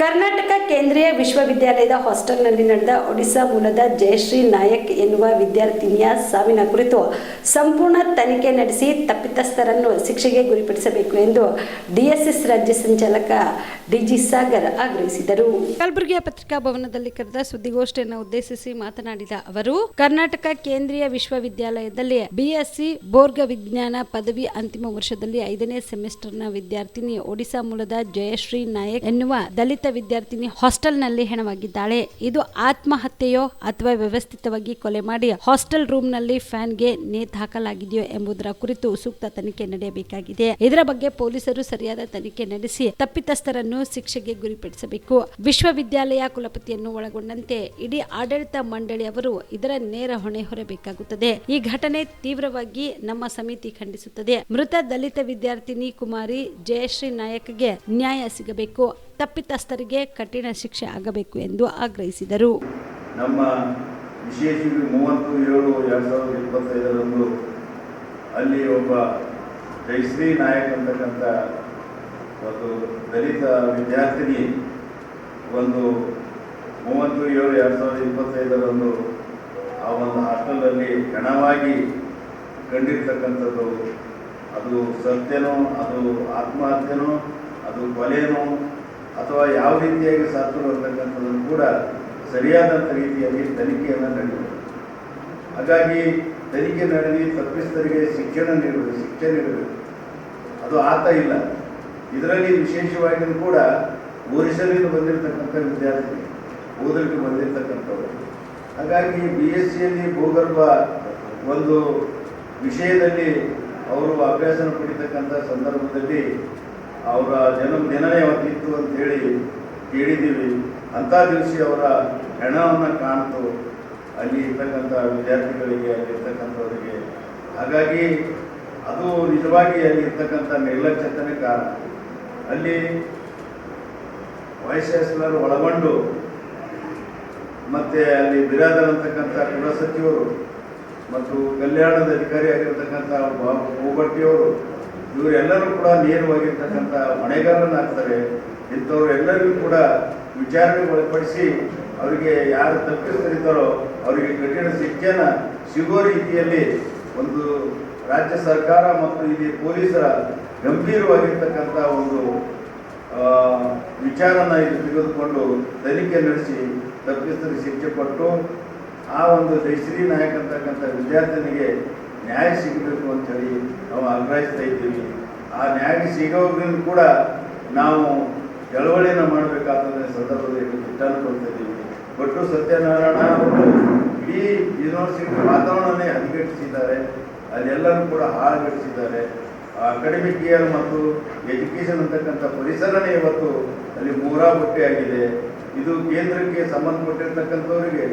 ಕರ್ನಾಟಕ ಕೇಂದ್ರೀಯ ವಿಶ್ವವಿದ್ಯಾಲಯದ ಹಾಸ್ಟೆಲ್ನಲ್ಲಿ ನಡೆದ ಒಡಿಶಾ ಮೂಲದ ಜಯಶ್ರೀ ನಾಯಕ್ ಎನ್ನುವ ವಿದ್ಯಾರ್ಥಿನಿಯ ಸಾವಿನ ಕುರಿತು ಸಂಪೂರ್ಣ ತನಿಖೆ ನಡೆಸಿ ತಪ್ಪಿತಸ್ಥರನ್ನು ಶಿಕ್ಷೆಗೆ ಗುರಿಪಡಿಸಬೇಕು ಎಂದು ಡಿಎಸ್ಎಸ್ ರಾಜ್ಯ ಸಂಚಾಲಕ ಡಿಜಿ ಸಾಗರ್ ಆಗ್ರಹಿಸಿದರು. ಕಲಬುರಗಿಯ ಪತ್ರಿಕಾ ಭವನದಲ್ಲಿ ಕರೆದ ಸುದ್ದಿಗೋಷ್ಠಿಯನ್ನು ಉದ್ದೇಶಿಸಿ ಮಾತನಾಡಿದ ಅವರು, ಕರ್ನಾಟಕ ಕೇಂದ್ರೀಯ ವಿಶ್ವವಿದ್ಯಾಲಯದಲ್ಲಿ ಬಿಎಸ್ಸಿ ಬೋರ್ಗ ವಿಜ್ಞಾನ ಪದವಿ ಅಂತಿಮ ವರ್ಷದಲ್ಲಿ ಐದನೇ ಸೆಮಿಸ್ಟರ್ನ ವಿದ್ಯಾರ್ಥಿನಿ ಒಡಿಶಾ ಮೂಲದ ಜಯಶ್ರೀ ನಾಯಕ್ ಎನ್ನುವ ದಲಿತ ವಿದ್ಯಾರ್ಥಿನಿ ಹಾಸ್ಟೆಲ್ನಲ್ಲಿ ಹೆಣವಾಗಿದ್ದಾಳೆ. ಇದು ಆತ್ಮಹತ್ಯೆಯೋ ಅಥವಾ ವ್ಯವಸ್ಥಿತವಾಗಿ ಕೊಲೆ ಮಾಡಿ ಹಾಸ್ಟೆಲ್ ರೂಮ್ನಲ್ಲಿ ಫ್ಯಾನ್ಗೆ ನೇತು ಹಾಕಲಾಗಿದೆಯೋ ಎಂಬುದರ ಕುರಿತು ಸೂಕ್ತ ತನಿಖೆ ನಡೆಯಬೇಕಾಗಿದೆ. ಇದರ ಬಗ್ಗೆ ಪೊಲೀಸರು ಸರಿಯಾದ ತನಿಖೆ ನಡೆಸಿ ತಪ್ಪಿತಸ್ಥರನ್ನು ಶಿಕ್ಷೆಗೆ ಗುರಿಪಡಿಸಬೇಕು. ವಿಶ್ವವಿದ್ಯಾಲಯ ಕುಲಪತಿಯನ್ನು ಒಳಗೊಂಡಂತೆ ಇಡೀ ಆಡಳಿತ ಮಂಡಳಿಯವರು ಇದರ ನೇರ ಹೊಣೆ ಹೊರಬೇಕಾಗುತ್ತದೆ. ಈ ಘಟನೆ ತೀವ್ರವಾಗಿ ನಮ್ಮ ಸಮಿತಿ ಖಂಡಿಸುತ್ತದೆ. ಮೃತ ದಲಿತ ವಿದ್ಯಾರ್ಥಿನಿ ಕುಮಾರಿ ಜಯಶ್ರೀ ನಾಯಕ್ಗೆ ನ್ಯಾಯ ಸಿಗಬೇಕು. ತಪ್ಪಿತಸ್ಥರಿಗೆ ಕಠಿಣ ಶಿಕ್ಷೆ ಆಗಬೇಕು ಎಂದು ಆಗ್ರಹಿಸಿದರು. ನಮ್ಮ ವಿಶೇಷ ಮೂವತ್ತು ಏಳು ಎರಡು ಸಾವಿರದ ಇಪ್ಪತ್ತೈದರಂದು ಅಲ್ಲಿ ಒಬ್ಬ ಜಯಶ್ರೀ ನಾಯಕ್ ಅಂತಕ್ಕಂಥ ಒಂದು ದಲಿತ ವಿದ್ಯಾರ್ಥಿನಿ ಒಂದು ಮೂವತ್ತು ಏಳು ಎರಡು ಸಾವಿರದ ಇಪ್ಪತ್ತೈದರಂದು ಆ ಒಂದು ಹಾಸ್ಟೆಲಲ್ಲಿ ಹೆಣವಾಗಿ ಕಂಡಿರ್ತಕ್ಕಂಥದ್ದು. ಅದು ಸತ್ಯನೋ, ಅದು ಆತ್ಮಹತ್ಯೆನೋ, ಅದು ಕೊಲೆನೋ ಅಥವಾ ಯಾವ ರೀತಿಯಾಗಿ ಸತ್ತರು ಅಂತಕ್ಕಂಥದ್ದನ್ನು ಕೂಡ ಸರಿಯಾದಂಥ ರೀತಿಯಲ್ಲಿ ತನಿಖೆಯನ್ನು ನಡೆಯುತ್ತೆ ಹಾಗಾಗಿ ತನಿಖೆ ನಡೆದು ತಪ್ಪಿಸ್ತರಿಗೆ ಶಿಕ್ಷಣ ನೀಡುವುದು, ಶಿಕ್ಷೆ ನೀಡಬೇಕು ಅದು ಆತ ಇಲ್ಲ. ಇದರಲ್ಲಿ ವಿಶೇಷವಾಗಿಯೂ ಕೂಡ ಒರಿಸ್ಸಾದಿಂದ ಬಂದಿರತಕ್ಕಂಥ ವಿದ್ಯಾರ್ಥಿ ಓದಲಿಕ್ಕೆ ಬಂದಿರತಕ್ಕಂಥವ್ರು. ಹಾಗಾಗಿ ಬಿ ಎಸ್ ಸಿಯಲ್ಲಿ ಭೂಗರ್ಭ ಒಂದು ವಿಷಯದಲ್ಲಿ ಅವರು ಅಭ್ಯಾಸನ ಪಡಿತಕ್ಕಂಥ ಸಂದರ್ಭದಲ್ಲಿ ಅವರ ಜನ್ಮ ದಿನನೇ ಅವತ್ತಿತ್ತು ಅಂತೇಳಿ ಕೇಳಿದ್ದೀವಿ. ಅಂಥ ದಿವಸ ಅವರ ಹೆಣವನ್ನು ಕಾಣ್ತು. ಅಲ್ಲಿ ಇರ್ತಕ್ಕಂಥ ವಿದ್ಯಾರ್ಥಿಗಳಿಗೆ ಅಲ್ಲಿರ್ತಕ್ಕಂಥವರಿಗೆ ಹಾಗಾಗಿ ಅದು ನಿಜವಾಗಿ ಅಲ್ಲಿ ಇರ್ತಕ್ಕಂಥ ನಿರ್ಲಕ್ಷ್ಯತನೇ ಕಾರಣ. ಅಲ್ಲಿ ವೈಸ್ ಚಾನ್ಸಲರ್ ಒಳಗೊಂಡು ಮತ್ತು ಅಲ್ಲಿ ಬಿರಾದರ್ ಅಂತಕ್ಕಂಥ ಕುಲಸಚಿವರು ಮತ್ತು ಕಲ್ಯಾಣದ ಅಧಿಕಾರಿ ಆಗಿರ್ತಕ್ಕಂಥ ಭೂಭಟ್ಟಿಯವರು ಇವರೆಲ್ಲರೂ ಕೂಡ ನೇರವಾಗಿರ್ತಕ್ಕಂಥ ಹೊಣೆಗಾರನಾಗ್ತಾರೆ ಇಂಥವ್ರೆಲ್ಲರಿಗೂ ಕೂಡ ವಿಚಾರಣೆ ಒಳಪಡಿಸಿ ಅವರಿಗೆ ಯಾರು ತಪ್ಪಿಸ್ತರಿದ್ದಾರೋ ಅವರಿಗೆ ಕಠಿಣ ಶಿಕ್ಷೆನ ಸಿಗೋ ರೀತಿಯಲ್ಲಿ ಒಂದು ರಾಜ್ಯ ಸರ್ಕಾರ ಮತ್ತು ಇಲ್ಲಿ ಪೊಲೀಸರ ಗಂಭೀರವಾಗಿರ್ತಕ್ಕಂಥ ಒಂದು ವಿಚಾರನ ಇಲ್ಲಿ ತೆಗೆದುಕೊಂಡು ತನಿಖೆ ನಡೆಸಿ ತಪ್ಪಿಸ್ತರಿಗೆ ಶಿಕ್ಷೆ ಪಟ್ಟು ಆ ಒಂದು ಜಯಶ್ರೀ ನಾಯಕ್ ಅಂತಕ್ಕಂಥ ವಿದ್ಯಾರ್ಥಿನಿಗೆ ನ್ಯಾಯ ಸಿಗಬೇಕು ಅಂಥೇಳಿ ನಾವು ಆಗ್ರಹಿಸ್ತಾ ಇದ್ದೀವಿ. ಆ ನ್ಯಾಯ ಸಿಗೋದ್ರಿಂದ ಕೂಡ ನಾವು ಚಳವಳಿಯನ್ನು ಮಾಡಬೇಕಾದ ಸಂದರ್ಭದಲ್ಲಿ ಚಿಟ್ಟಾನ ಕೊಡ್ತಾ ಇದ್ದೀವಿ. ಒಟ್ಟು ಸತ್ಯನಾರಾಯಣ ಅವರು ಇಡೀ ಯೂನಿವರ್ಸಿಟಿ ವಾತಾವರಣನೇ ಹದಗೆಡಿಸಿದ್ದಾರೆ ಅಲ್ಲೆಲ್ಲರೂ ಕೂಡ ಹಾಳುಗಡಿಸಿದ್ದಾರೆ ಅಕಾಡೆಮಿಕ್ ಇಯರ್ ಮತ್ತು ಎಜುಕೇಷನ್ ಅಂತಕ್ಕಂಥ ಪರಿಸರನೇ ಇವತ್ತು ಅಲ್ಲಿ ಮೂರಾ ಆಗಿದೆ ಇದು ಕೇಂದ್ರಕ್ಕೆ ಸಂಬಂಧಪಟ್ಟಿರ್ತಕ್ಕಂಥವರಿಗೆ,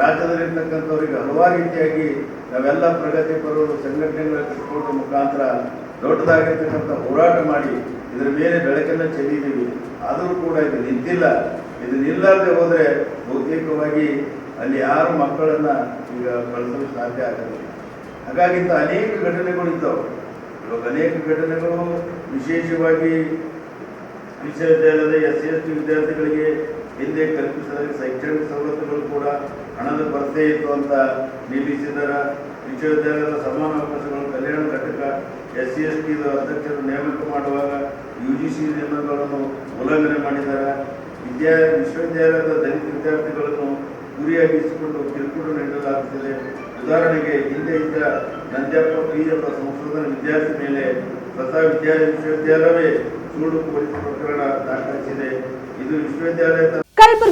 ರಾಜ್ಯದಲ್ಲಿರ್ತಕ್ಕಂಥವರಿಗೆ ಹಲವಾರು ರೀತಿಯಾಗಿ ನಾವೆಲ್ಲ ಪ್ರಗತಿಪರರು ಸಂಘಟನೆಗಳ ಕಟ್ಕೊಂಡು ಮುಖಾಂತರ ದೊಡ್ಡದಾಗಿರ್ತಕ್ಕಂಥ ಹೋರಾಟ ಮಾಡಿ ಇದರ ಮೇಲೆ ಬೆಳಕನ್ನು ಚೆಲ್ಲಿದ್ದೀವಿ ಆದರೂ ಕೂಡ ಇದು ನಿಂತಿಲ್ಲ. ಇದು ನಿಲ್ಲದೆ ಹೋದರೆ ಬಹುತೇಕವಾಗಿ ಅಲ್ಲಿ ಯಾರು ಮಕ್ಕಳನ್ನು ಈಗ ಕಳಿಸಲು ಸಾಧ್ಯ ಆಗಲಿಲ್ಲ ಹಾಗಾಗಿ ಇಂಥ ಅನೇಕ ಘಟನೆಗಳು ಇದ್ದವು. ಇವಾಗ ಅನೇಕ ಘಟನೆಗಳು ವಿಶೇಷವಾಗಿ ವಿಶ್ವವಿದ್ಯಾಲಯದ ಎಸ್ ಸಿ ಎಸ್ ಟಿ ವಿದ್ಯಾರ್ಥಿಗಳಿಗೆ ಹಿಂದೆ ಕಲ್ಪಿಸಿದ ಶೈಕ್ಷಣಿಕ ಸವಲತ್ತುಗಳು ಕೂಡ ಹಣದ ಕೊರತೆ ಇತ್ತು ಅಂತ ನಿಲ್ಲಿಸಿದರ ವಿಶ್ವವಿದ್ಯಾಲಯದ ಸಮಾನ ಅವಕಾಶಗಳು ಕಲ್ಯಾಣ ಘಟಕ ಎಸ್ ಸಿ ಎಸ್ ಟಿ ಅಧ್ಯಕ್ಷರು ನೇಮಕ ಮಾಡುವಾಗ ಯು ಜಿ ಸಿ ನಿಯಮಗಳನ್ನು ಉಲ್ಲಂಘನೆ ಮಾಡಿದ್ದಾರೆ ವಿದ್ಯಾ, ವಿಶ್ವವಿದ್ಯಾಲಯದ ದಲಿತ ವಿದ್ಯಾರ್ಥಿಗಳನ್ನು ಗುರಿಯಾಗಿಸಿಕೊಂಡು ಕಿರುಕುಳ ನೀಡಲಾಗುತ್ತಿದೆ. ಉದಾಹರಣೆಗೆ, ಹಿಂದೆ ಇದ್ದ ನಂಜಪ್ಪ ಪಿ ಎಂಬ ಸಂಶೋಧನಾ ವಿದ್ಯಾರ್ಥಿ ಮೇಲೆ ಸ್ವತಃ ವಿದ್ಯಾ ವಿಶ್ವವಿದ್ಯಾಲಯವೇ ಸುಳ್ಳು ಪೊಲೀಸ್ ಪ್ರಕರಣ ದಾಖಲಿಸಿದೆ. ಇದು ವಿಶ್ವವಿದ್ಯಾಲಯದ